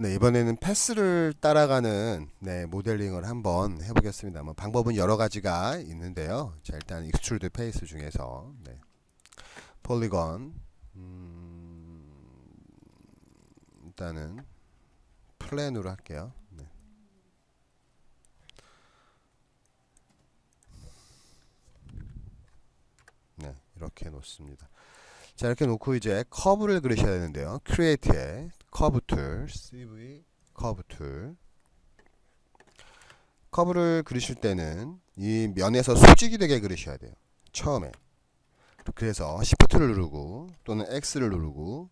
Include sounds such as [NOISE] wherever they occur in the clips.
네, 이번에는 패스를 따라가는 네, 모델링을 한번 해보겠습니다. 뭐 방법은 여러 가지가 있는데요. 자, 일단 익스트루드 페이스 중에서 네. 폴리건 음, 일단은 플랜으로 할게요. 네. 네, 이렇게 놓습니다. 자, 이렇게 놓고 이제 커브를 그리셔야 되는데요. 크리에이트에 커브 툴, CV 커브 툴. 커브를 그리실 때는 이 면에서 수직이 되게 그리셔야 돼요. 처음에. 그래서 Shift를 누르고 또는 X를 누르고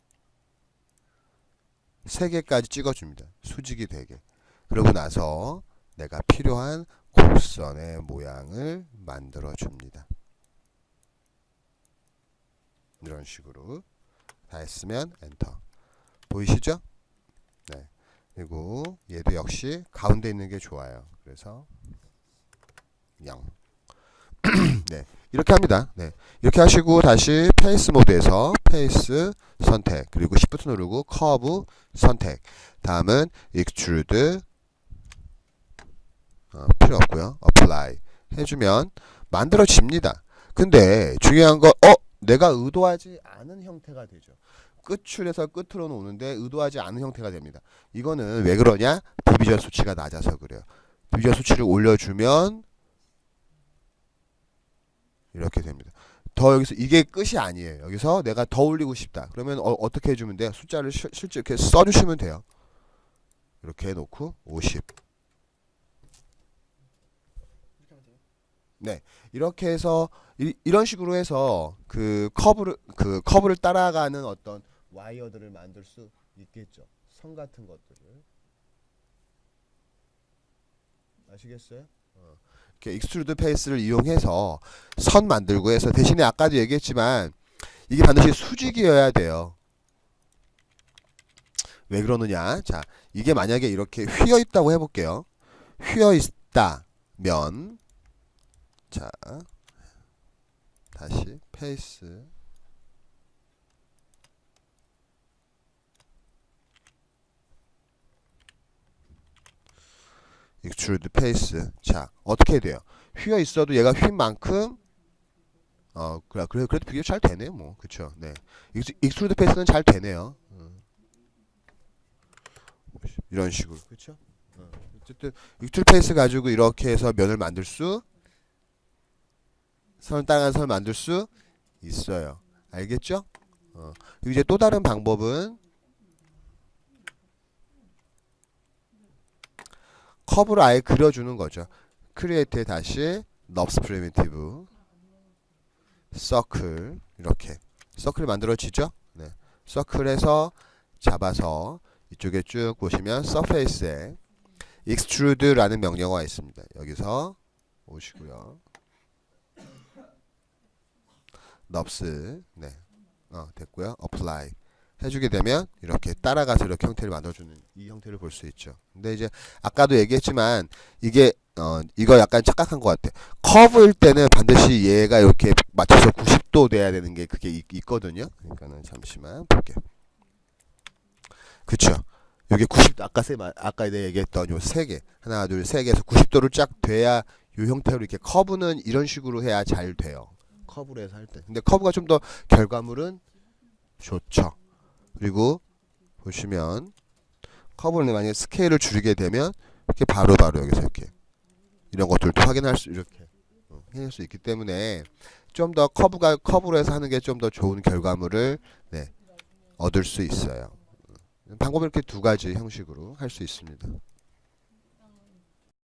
세 개까지 찍어줍니다. 수직이 되게. 그러고 나서 내가 필요한 곡선의 모양을 만들어 줍니다. 이런 식으로 다 했으면 엔터. 보이시죠? 네. 그리고 얘도 역시 가운데 있는 게 좋아요. 그래서 0. [CLEARS THROAT] 네. 이렇게 합니다. 네. 이렇게 하시고 다시 페이스 모드에서 페이스 선택 그리고 시프트 누르고 커브 선택. 다음은 익스트루드 어, 필요 없고요. 어플라이 해주면 만들어집니다. 근데 중요한 거 어? 내가 의도하지 않은 형태가 되죠. 끝줄에서 끝으로는 오는데 의도하지 않은 형태가 됩니다. 이거는 왜 그러냐? 디비전 수치가 낮아서 그래요. 디비전 수치를 올려주면 이렇게 됩니다. 더 여기서 이게 끝이 아니에요. 여기서 내가 더 올리고 싶다. 그러면 어, 떻게 해주면 돼요? 숫자를 실, 실제 이렇게 써주시면 돼요. 이렇게 해놓고 50. 네, 이렇게 해서 이, 이런 식으로 해서 그 커브를 그 커브를 따라가는 어떤 와이어들을 만들 수 있겠죠. 선 같은 것들을 아시겠어요? 어. 이렇게 익스트루드 페이스를 이용해서 선 만들고 해서 대신에 아까도 얘기했지만 이게 반드시 수직이어야 돼요. 왜 그러느냐? 자, 이게 만약에 이렇게 휘어 있다고 해볼게요. 휘어 있다면 자 다시 페이스. 익스트루드 페이스. 자 어떻게 돼요? 휘어 있어도 얘가 휜 만큼 어 그래 그래 그래도 비교 잘 되네요 뭐. 그쵸? 네. 익스, 익스트루드 페이스는 잘 되네요. 음. 이런 식으로. 그쵸? 어. 어쨌든 익스트루드 페이스 가지고 이렇게 해서 면을 만들 수 선을 따라가는 선을 만들 수 있어요. 알겠죠? 어. 이제 또 다른 방법은 커브를 아예 그려주는 거죠. 크리에이트에 다시 넙스 프리미티브 서클 이렇게 서클이 만들어지죠? 네. 서클에서 잡아서 이쪽에 쭉 보시면 서페이스에 extrude라는 명령어가 있습니다. 여기서 오시고요. 넙스 네. 어, 됐고요. 어플라이 해주게 되면 이렇게 따라가서 이렇게 형태를 만들어주는 이 형태를 볼 수 있죠. 근데 이제 아까도 얘기했지만 이게 어 이거 약간 착각한 것 같아. 커브일 때는 반드시 얘가 이렇게 맞춰서 90도 돼야 되는 게 그게 있, 있거든요. 그러니까는 잠시만 볼게요 그쵸? 여기 90 아까 세 아까 얘기했던 요 세 개. 하나 둘 세 개에서 90도를 쫙 돼야 요 형태로 이렇게 커브는 이런 식으로 해야 잘 돼요 커브로 해서 할 때. 근데 커브가 좀 더 결과물은 좋죠. 그리고 보시면 커브는 만약에 스케일을 줄이게 되면 이렇게 바로바로 바로 여기서 이렇게 이런 것들도 확인할 수 이렇게 어, 해낼 수 있기 때문에 좀 더 커브가 커브로 해서 하는 게 좀 더 좋은 결과물을 네, 얻을 수 있어요. 방법은 이렇게 두 가지 형식으로 할 수 있습니다.